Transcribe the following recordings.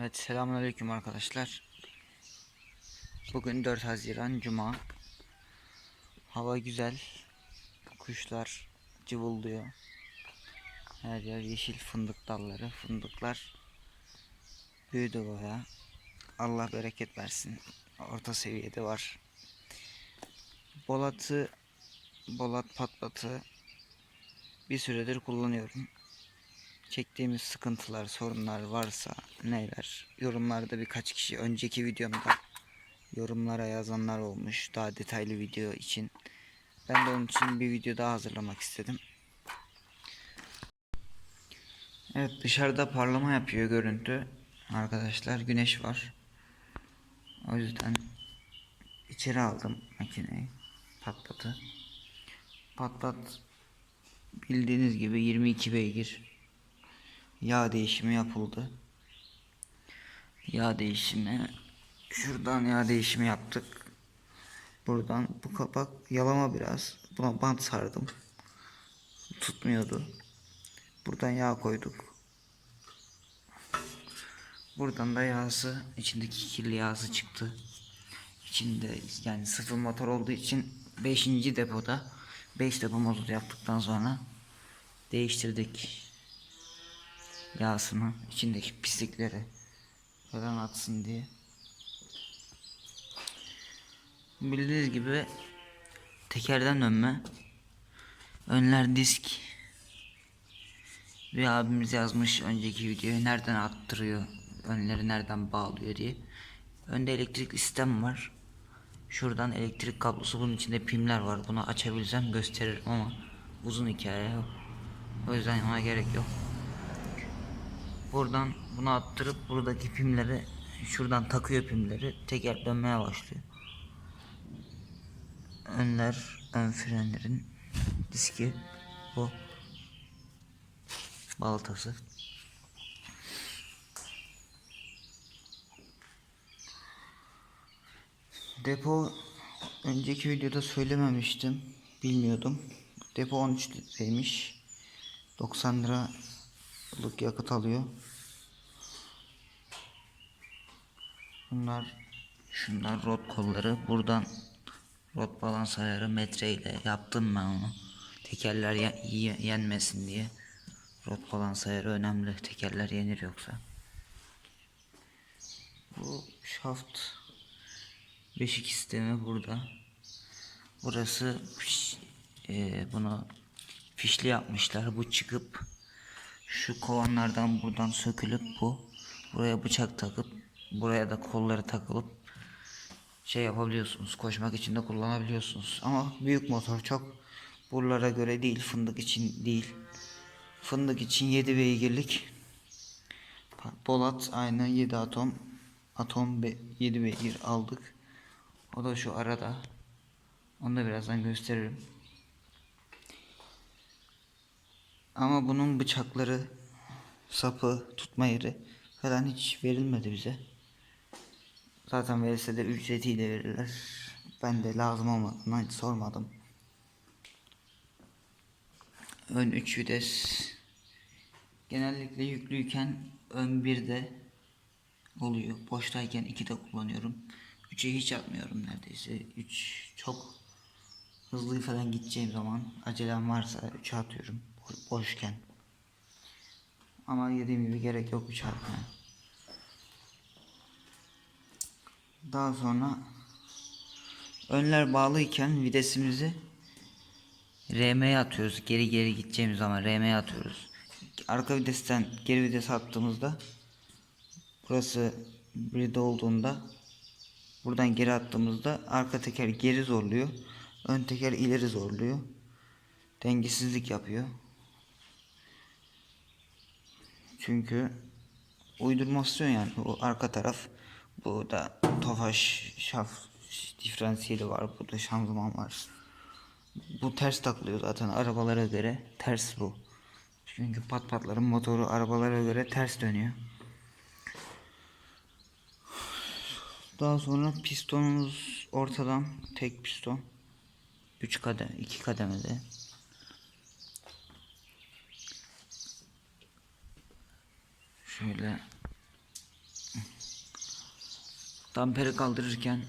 Evet selamünaleyküm arkadaşlar. Bugün 4 Haziran Cuma. Hava güzel. Kuşlar cıvıldıyor. Her yer yeşil fındık dalları. Fındıklar büyüdü baya. Allah bereket versin. Orta seviyede var. Bolatı Bolat patlatı bir süredir kullanıyorum çektiğimiz sıkıntılar, sorunlar varsa neler yorumlarda birkaç kişi önceki videomda yorumlara yazanlar olmuş daha detaylı video için. Ben de onun için bir video daha hazırlamak istedim. Evet dışarıda parlama yapıyor görüntü. Arkadaşlar güneş var. O yüzden içeri aldım makineyi. Patlatı. Patlat bildiğiniz gibi 22 beygir yağ değişimi yapıldı. Yağ değişimi şuradan yağ değişimi yaptık. Buradan bu kapak yalama biraz. Buna bant sardım. Tutmuyordu. Buradan yağ koyduk. Buradan da yağsı içindeki kirli yağsı çıktı. İçinde yani sıfır motor olduğu için 5. depoda 5 depo motor yaptıktan sonra değiştirdik yağsını içindeki pislikleri falan atsın diye. Bildiğiniz gibi tekerden dönme önler disk bir abimiz yazmış önceki videoyu nereden attırıyor önleri nereden bağlıyor diye. Önde elektrikli sistem var. Şuradan elektrik kablosu bunun içinde pimler var. Bunu açabilsem gösteririm ama uzun hikaye. O yüzden ona gerek yok. Buradan bunu attırıp buradaki pimleri şuradan takıyor pimleri teker dönmeye başlıyor. Önler ön frenlerin diski bu baltası. Depo önceki videoda söylememiştim. Bilmiyordum. Depo 13 litreymiş. 90 liralık yakıt alıyor. Bunlar şunlar rot kolları. Buradan rot balans ayarı metreyle yaptım ben onu. Tekerler ye- ye- yenmesin diye. Rot balans ayarı önemli. Tekerler yenir yoksa. Bu şaft beşik sistemi burada. Burası e, bunu fişli yapmışlar. Bu çıkıp şu kovanlardan buradan sökülüp bu buraya bıçak takıp buraya da kolları takılıp şey yapabiliyorsunuz. Koşmak için de kullanabiliyorsunuz. Ama büyük motor çok buralara göre değil. Fındık için değil. Fındık için 7 beygirlik Polat aynı 7 atom atom be, 7 beygir aldık. O da şu arada. Onu da birazdan gösteririm. Ama bunun bıçakları, sapı, tutma yeri falan hiç verilmedi bize. Zaten verirse de ücretiyle verirler. Ben de lazım olmadığından hiç sormadım. Ön 3 vites. Genellikle yüklüyken ön 1'de oluyor. Boştayken 2'de kullanıyorum. 3'e hiç atmıyorum neredeyse. 3 çok hızlı falan gideceğim zaman acelem varsa 3'e atıyorum. Bo- Boşken. Ama dediğim gibi gerek yok 3'e atmaya. Daha sonra önler bağlıyken videsimizi RM'ye atıyoruz. Geri geri gideceğimiz zaman RM'ye atıyoruz. Arka videsten geri vites attığımızda burası bir olduğunda buradan geri attığımızda arka teker geri zorluyor. Ön teker ileri zorluyor. Dengesizlik yapıyor. Çünkü uydurmasyon yani o arka taraf bu da Tofaş şaf diferansiyeli var. Burada şanzıman var. Bu ters takılıyor zaten arabalara göre. Ters bu. Çünkü pat patların motoru arabalara göre ters dönüyor. Daha sonra pistonumuz ortadan tek piston. 3 kademe, 2 kademede. Şöyle damperi kaldırırken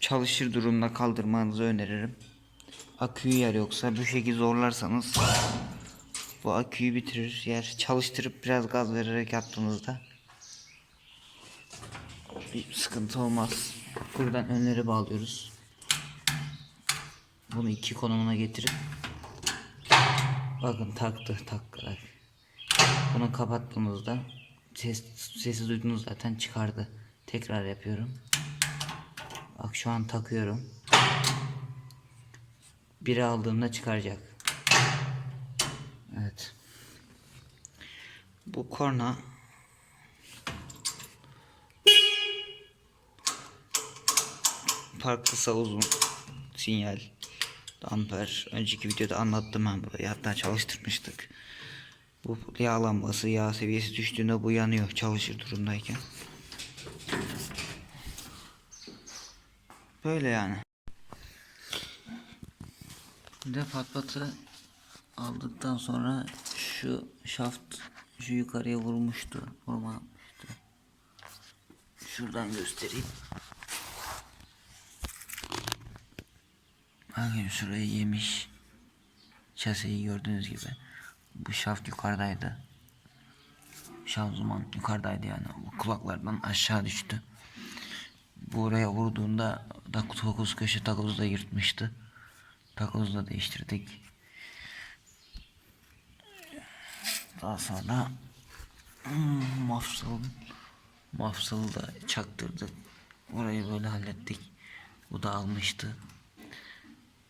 çalışır durumda kaldırmanızı öneririm. Aküyü yer yoksa bu şekilde zorlarsanız bu aküyü bitirir. Yer çalıştırıp biraz gaz vererek yaptığınızda bir sıkıntı olmaz. Buradan önleri bağlıyoruz. Bunu iki konumuna getirip bakın taktı taktılar. Bunu kapattığımızda ses, sesi duydunuz zaten çıkardı. Tekrar yapıyorum. Bak şu an takıyorum. Biri aldığımda çıkaracak. Evet. Bu korna park kısa uzun sinyal amper önceki videoda anlattım ben burayı hatta çalıştırmıştık bu yağ lambası yağ seviyesi düştüğünde bu yanıyor çalışır durumdayken böyle yani bir de patlatı aldıktan sonra şu şaft şu yukarıya vurmuştu vurma yapmıştı şuradan göstereyim Bakın şurayı yemiş. Şaseyi gördüğünüz gibi. Bu şaft yukarıdaydı. Şanzıman yukarıdaydı yani. Bu kulaklardan aşağı düştü. Buraya vurduğunda da takoz köşe takozu da yırtmıştı. Takozu da değiştirdik. Daha sonra hmm, mafsal mafsalı da çaktırdık. Orayı böyle hallettik. Bu da almıştı.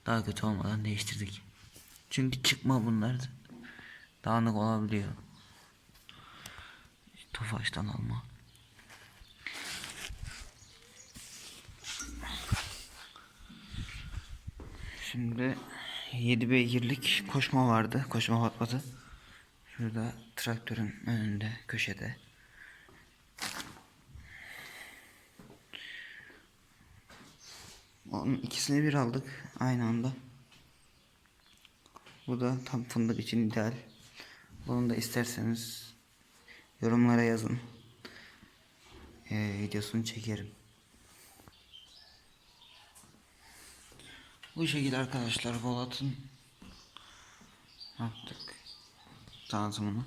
Daha kötü olmadan değiştirdik. Çünkü çıkma bunlar dağınık olabiliyor. Tofaştan alma. Şimdi 7 beygirlik koşma vardı. Koşma patladı. Şurada traktörün önünde köşede. Onun ikisini bir aldık aynı anda. Bu da tam fındık için ideal. Bunu da isterseniz yorumlara yazın. Ee, videosunu çekerim. Bu şekilde arkadaşlar Volat'ın yaptık tanıtımını.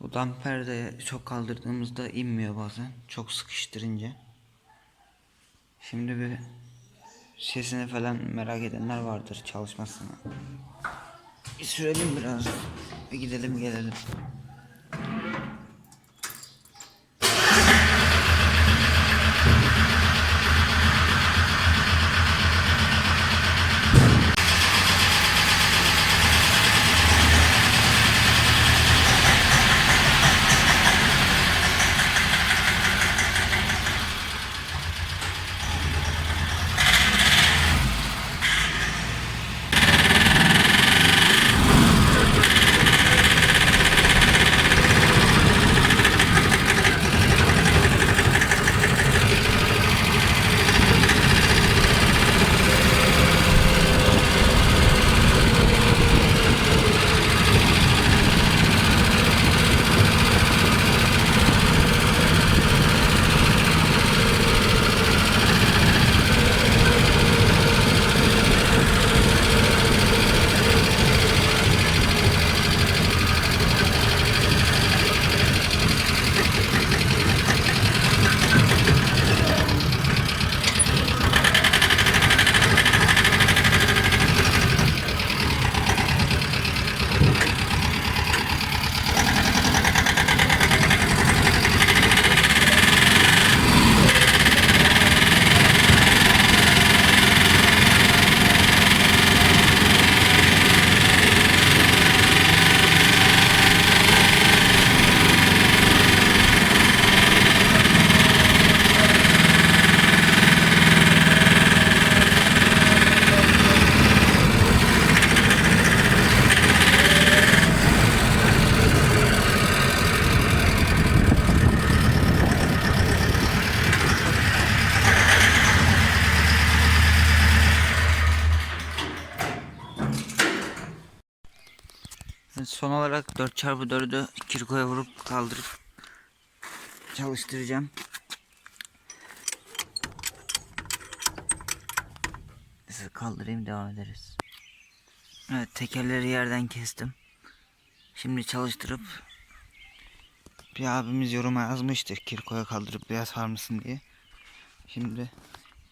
Bu damper de çok kaldırdığımızda inmiyor bazen. Çok sıkıştırınca. Şimdi bir sesini falan merak edenler vardır çalışmasını. Bir sürelim biraz. Bir gidelim gelelim. çarpı 4'ü kirkoya vurup kaldırıp çalıştıracağım. Sizi kaldırayım devam ederiz. Evet tekerleri yerden kestim. Şimdi çalıştırıp bir abimiz yoruma yazmıştı kirkoya kaldırıp biraz sarmasın diye. Şimdi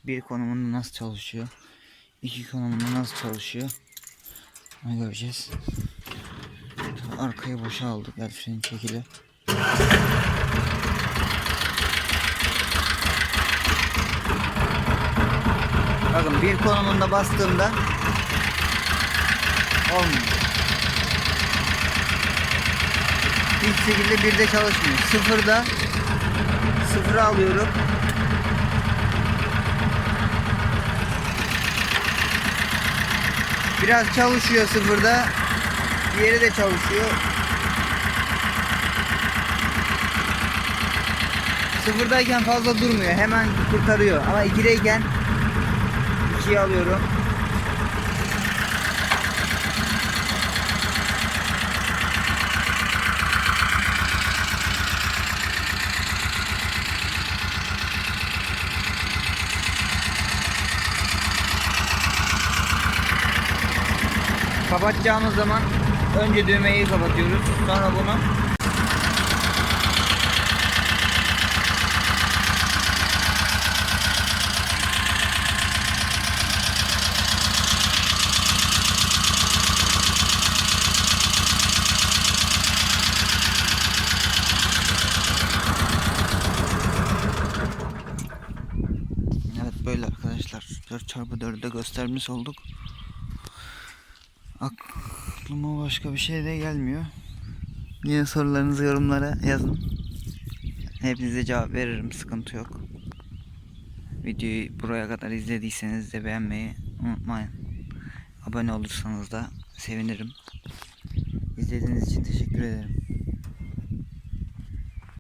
bir konumunda nasıl çalışıyor? iki konumunda nasıl çalışıyor? Onu göreceğiz. Arkayı boşa aldık. El freni çekili. Bakın bir konumunda bastığımda olmuyor. Hiçbir şekilde birde çalışmıyor. Sıfırda sıfıra alıyorum. Biraz çalışıyor sıfırda. Diğeri de çalışıyor. Sıfırdayken fazla durmuyor. Hemen kurtarıyor. Ama ikideyken ikiye alıyorum. Kapatacağımız zaman önce düğmeyi kapatıyoruz. Sonra bunu böyle arkadaşlar 4x4'de göstermiş olduk. Aklıma başka bir şey de gelmiyor. Yine sorularınızı yorumlara yazın. Hepinize cevap veririm sıkıntı yok. Videoyu buraya kadar izlediyseniz de beğenmeyi unutmayın. Abone olursanız da sevinirim. İzlediğiniz için teşekkür ederim.